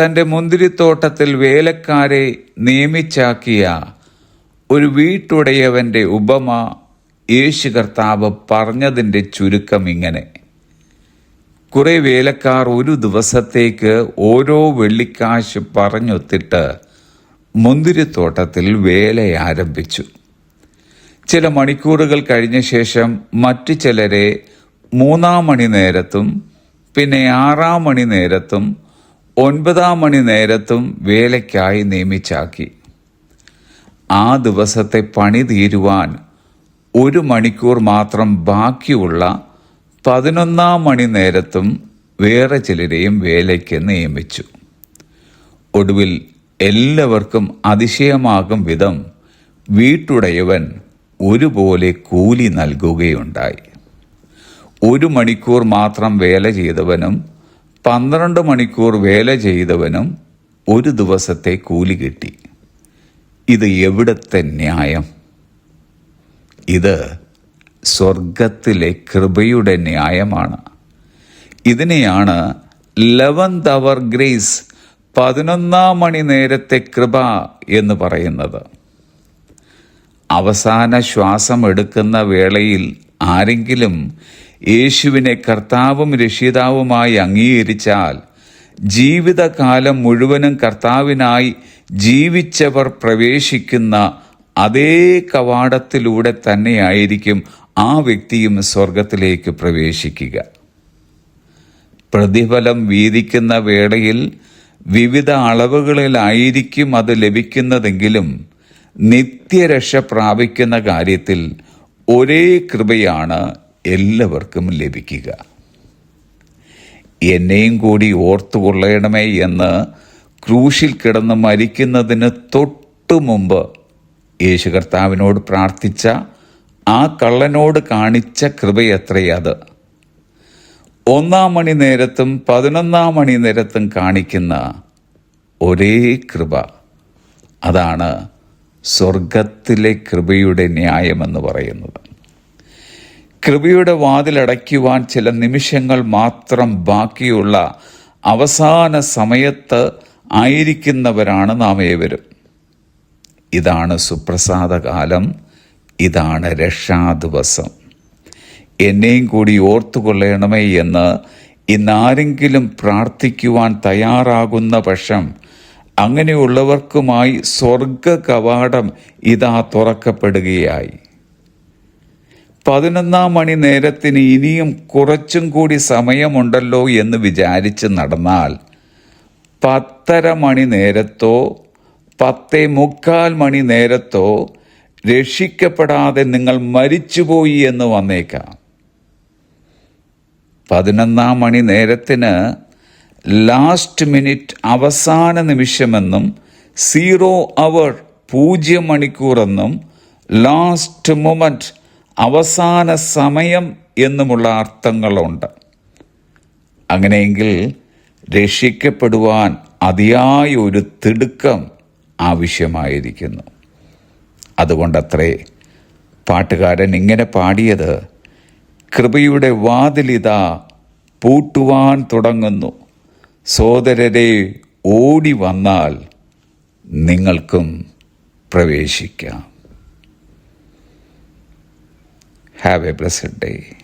തന്റെ മുന്തിരിത്തോട്ടത്തിൽ വേലക്കാരെ നിയമിച്ചാക്കിയ ഒരു വീട്ടുടയവന്റെ ഉപമ യേശു കർത്താവ് പറഞ്ഞതിന്റെ ചുരുക്കം ഇങ്ങനെ. കുറെ വേലക്കാർ ഒരു ദിവസത്തേക്ക് ഓരോ വെള്ളിക്കാശ് പറഞ്ഞൊത്തിട്ട് മുന്തിരിത്തോട്ടത്തിൽ വേല ആരംഭിച്ചു. ചില മണിക്കൂറുകൾ കഴിഞ്ഞ ശേഷം മറ്റു ചിലരെ മൂന്നാം മണി നേരത്തും പിന്നെ ആറാം മണി നേരത്തും ഒൻപതാം മണി നേരത്തും വേലയ്ക്കായി നിയമിച്ചാക്കി. ആ ദിവസത്തെ പണി തീരുവാൻ ഒരു മണിക്കൂർ മാത്രം ബാക്കിയുള്ള പതിനൊന്നാം മണി നേരത്തും വേറെ ചിലരെയും വേലയ്ക്ക് നിയമിച്ചു. ഒടുവിൽ എല്ലാവർക്കും അതിശയമാകും വിധം വീട്ടുടയവൻ ഒരുപോലെ കൂലി നൽകുകയുണ്ടായി. ഒരു മണിക്കൂർ മാത്രം വേല ചെയ്തവനും പന്ത്രണ്ട് മണിക്കൂർ വേല ചെയ്തവനും ഒരു ദിവസത്തെ കൂലി കിട്ടി. ഇത് എവിടത്തെ ന്യായം? ഇത് സ്വർഗത്തിലെ കൃപയുടെ ന്യായമാണ്. ഇതിനെയാണ് ലെവൻത് അവർ ഗ്രേസ് പതിനൊന്നാം മണി നേരത്തെ കൃപ എന്ന് പറയുന്നത്. അവസാന ശ്വാസം എടുക്കുന്ന വേളയിൽ ആരെങ്കിലും യേശുവിനെ കർത്താവും രക്ഷിതാവുമായി അംഗീകരിച്ചാൽ ജീവിതകാലം മുഴുവനും കർത്താവിനായി ജീവിച്ചവർ പ്രവേശിക്കുന്ന അതേ കവാടത്തിലൂടെ തന്നെയായിരിക്കും ആ വ്യക്തിയും സ്വർഗത്തിലേക്ക് പ്രവേശിക്കുക. പ്രതിഫലം വീതിക്കുന്ന വേളയിൽ വിവിധ അളവുകളിലായിരിക്കും അത് ലഭിക്കുന്നതെങ്കിലും നിത്യരക്ഷ പ്രാപിക്കുന്ന കാര്യത്തിൽ ഒരേ കൃപയാണ് എല്ലാവർക്കും ലഭിക്കുക. എന്നെയും കൂടി ഓർത്തുകൊള്ളണമേ എന്ന് ക്രൂശിൽ കിടന്ന് മരിക്കുന്നതിന് തൊട്ടു മുമ്പ് യേശു കർത്താവിനോട് പ്രാർത്ഥിച്ച ആ കള്ളനോട് കാണിച്ച കൃപയത്രയത് ഒന്നാം മണി നേരത്തും പതിനൊന്നാം മണി നേരത്തും കാണിക്കുന്ന ഒരേ കൃപ. അതാണ് സ്വർഗത്തിലെ കൃപയുടെ ന്യായമെന്ന് പറയുന്നത്. കൃപയുടെ വാതിലടയ്ക്കുവാൻ ചില നിമിഷങ്ങൾ മാത്രം ബാക്കിയുള്ള അവസാന സമയത്ത് ആയിരിക്കുന്നവരാണ് നാം ഏവരും. ഇതാണ് സുപ്രസാദകാലം ഇതാണ് രക്ഷാദിവസം എന്നെയും കൂടി ഓർത്തുകൊള്ളണമേ എന്ന് ഇന്നാരെങ്കിലും പ്രാർത്ഥിക്കുവാൻ തയ്യാറാകുന്ന പക്ഷം അങ്ങനെയുള്ളവർക്കുമായി സ്വർഗ കവാടം ഇതാ തുറക്കപ്പെടുകയായി. പതിനൊന്നാം മണി നേരത്തിന് ഇനിയും കുറച്ചും കൂടി സമയമുണ്ടല്ലോ എന്ന് വിചാരിച്ച് നടന്നാൽ പത്തര മണി നേരത്തോ പത്തേ മുക്കാൽ മണി നേരത്തോ രക്ഷിക്കപ്പെടാതെ നിങ്ങൾ മരിച്ചുപോയി എന്ന് വന്നേക്കാം. പതിനൊന്നാം മണി നേരത്തിന് ലാസ്റ്റ് മിനിറ്റ് അവസാന നിമിഷമെന്നും സീറോ അവർ പൂജ്യം മണിക്കൂറെന്നും ലാസ്റ്റ് മൊമെന്റ് അവസാന സമയം എന്നുമുള്ള അർത്ഥങ്ങളുണ്ട്. അങ്ങനെയെങ്കിൽ രക്ഷിക്കപ്പെടുവാൻ അതിയായ ഒരു തിടുക്കം ആവശ്യമായിരിക്കുന്നു. അതുകൊണ്ടത്രേ പാട്ടുകാരൻ ഇങ്ങനെ പാടിയത് കൃപയുടെ വാതിലിത പൂട്ടുവാൻ തുടങ്ങുന്നു. സോദരരെ ഓടി വന്നാൽ നിങ്ങൾക്കും പ്രവേശിക്കാം. Have a blessed day.